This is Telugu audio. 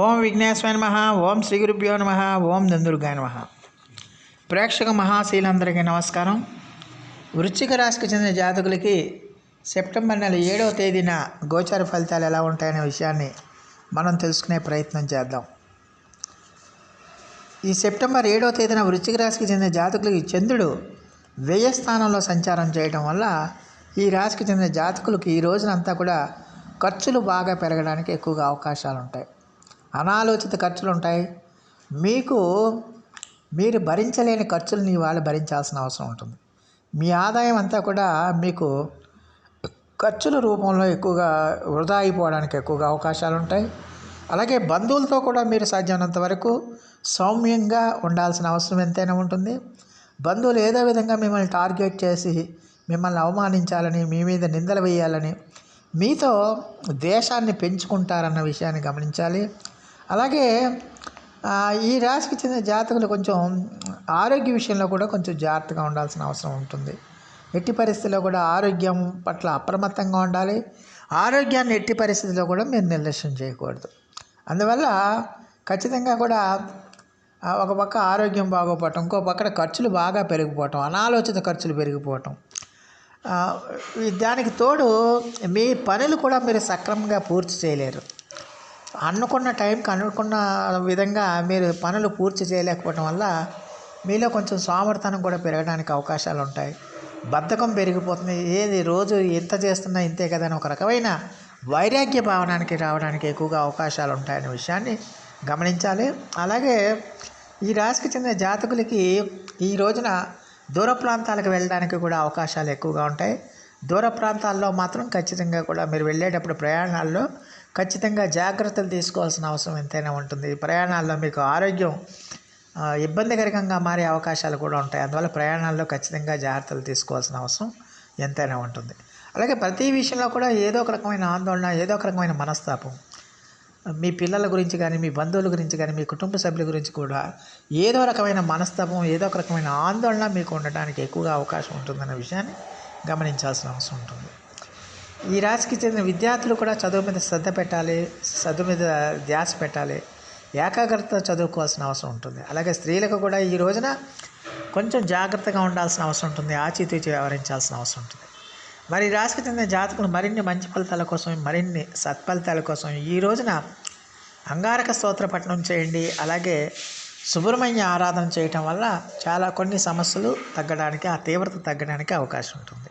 ఓం విఘ్నేశ్వర నమ ఓం శ్రీ గురుభ్యో నమ ఓం నందుర్గాయ నమ. ప్రేక్షక మహాశీలందరికీ నమస్కారం. వృశ్చిక రాశికి చెందిన జాతకులకి సెప్టెంబర్ నెల ఏడవ తేదీన గోచార ఫలితాలు ఎలా ఉంటాయనే విషయాన్ని మనం తెలుసుకునే ప్రయత్నం చేద్దాం. ఈ సెప్టెంబర్ ఏడవ తేదీన వృశ్చిక రాశికి చెందిన జాతకులకి చంద్రుడు వ్యయస్థానంలో సంచారం చేయడం వల్ల ఈ రాశికి చెందిన జాతకులకి ఈ రోజునంతా కూడా ఖర్చులు బాగా పెరగడానికి ఎక్కువగా అవకాశాలు ఉంటాయి అనాలోచిత ఖర్చులు ఉంటాయి మీకు మీరు భరించలేని ఖర్చులను ఇవాళ భరించాల్సిన అవసరం ఉంటుంది. మీ ఆదాయం అంతా కూడా మీకు ఖర్చుల రూపంలో ఎక్కువగా వృధా అయిపోవడానికి ఎక్కువగా అవకాశాలు ఉంటాయి అలాగే బంధువులతో కూడా మీరు సాధ్యమైనంత వరకు సౌమ్యంగా ఉండాల్సిన అవసరం ఎంతైనా ఉంటుంది. బంధువులు ఏదో విధంగా మిమ్మల్ని టార్గెట్ చేసి మిమ్మల్ని అవమానించాలని మీ మీద నిందలు వేయాలని మీతో ద్వేషాన్ని పెంచుకుంటారన్న విషయాన్ని గమనించాలి. అలాగే ఈ రాశికి చెందిన జాతకులు కొంచెం ఆరోగ్య విషయంలో కూడా కొంచెం జాగ్రత్తగా ఉండాల్సిన అవసరం ఉంటుంది. ఎట్టి పరిస్థితుల్లో కూడా ఆరోగ్యం పట్ల అప్రమత్తంగా ఉండాలి. ఆరోగ్యాన్ని ఎట్టి పరిస్థితుల్లో కూడా మీరు నిర్లక్ష్యం చేయకూడదు. అందువల్ల ఖచ్చితంగా కూడా ఒక పక్క ఆరోగ్యం బాగోపోవటం ఇంకో పక్కన ఖర్చులు బాగా పెరిగిపోవటం అనాలోచిత ఖర్చులు పెరిగిపోవటం. దానికి తోడు మీ పనులు కూడా మీరు సక్రమంగా పూర్తి చేయలేరు. అనుకున్న టైంకి అనుకున్న విధంగా మీరు పనులు పూర్తి చేయలేకపోవడం వల్ల మీలో కొంచెం సోమర్థనం కూడా పెరగడానికి అవకాశాలు ఉంటాయి. బద్ధకం పెరిగిపోతుంది. ఏది రోజు ఎంత చేస్తున్నా ఇంతే కదా అని ఒక రకమైన వైరాగ్య భావనానికి రావడానికి ఎక్కువగా అవకాశాలు ఉంటాయనే విషయాన్ని గమనించాలి. అలాగే ఈ రాశికి చెందిన జాతకులకి ఈ రోజున దూర ప్రాంతాలకు వెళ్ళడానికి కూడా అవకాశాలు ఎక్కువగా ఉంటాయి. దూర ప్రాంతాల్లో మాత్రం ఖచ్చితంగా కూడా మీరు వెళ్ళేటప్పుడు ప్రయాణాల్లో ఖచ్చితంగా జాగ్రత్తలు తీసుకోవాల్సిన అవసరం ఎంతైనా ఉంటుంది. ప్రయాణాల్లో మీకు ఆరోగ్యం ఇబ్బందికరంగా మారే అవకాశాలు కూడా ఉంటాయి. అందువల్ల ప్రయాణాల్లో ఖచ్చితంగా జాగ్రత్తలు తీసుకోవాల్సిన అవసరం ఎంతైనా ఉంటుంది. అలాగే ప్రతి విషయంలో కూడా ఏదో ఒక రకమైన ఆందోళన ఏదో ఒక రకమైన మనస్తాపం. మీ పిల్లల గురించి కానీ మీ బంధువుల గురించి కానీ మీ కుటుంబ సభ్యుల గురించి కూడా ఏదో రకమైన మనస్తాపం ఏదో ఒక రకమైన ఆందోళన మీకు ఉండటానికి ఎక్కువగా అవకాశం ఉంటుందన్న విషయాన్ని గమనించాల్సిన అవసరం ఉంటుంది. ఈ రాశికి చెందిన విద్యార్థులు కూడా చదువు మీద శ్రద్ధ పెట్టాలి చదువు మీద ధ్యాస పెట్టాలి ఏకాగ్రత చదువుకోవాల్సిన అవసరం ఉంటుంది. అలాగే స్త్రీలకు కూడా ఈ రోజున కొంచెం జాగ్రత్తగా ఉండాల్సిన అవసరం ఉంటుంది ఆచితూచి వ్యవహరించాల్సిన అవసరం ఉంటుంది. మరి రాశికి చెందిన జాతకులు మరిన్ని మంచి ఫలితాల కోసం మరిన్ని సత్ఫలితాల కోసం ఈ రోజున అంగారక స్తోత్ర పఠనం చేయండి. అలాగే సుబ్రహ్మణ్య ఆరాధన చేయటం వల్ల చాలా కొన్ని సమస్యలు తగ్గడానికి ఆ తీవ్రత తగ్గడానికి అవకాశం ఉంటుంది.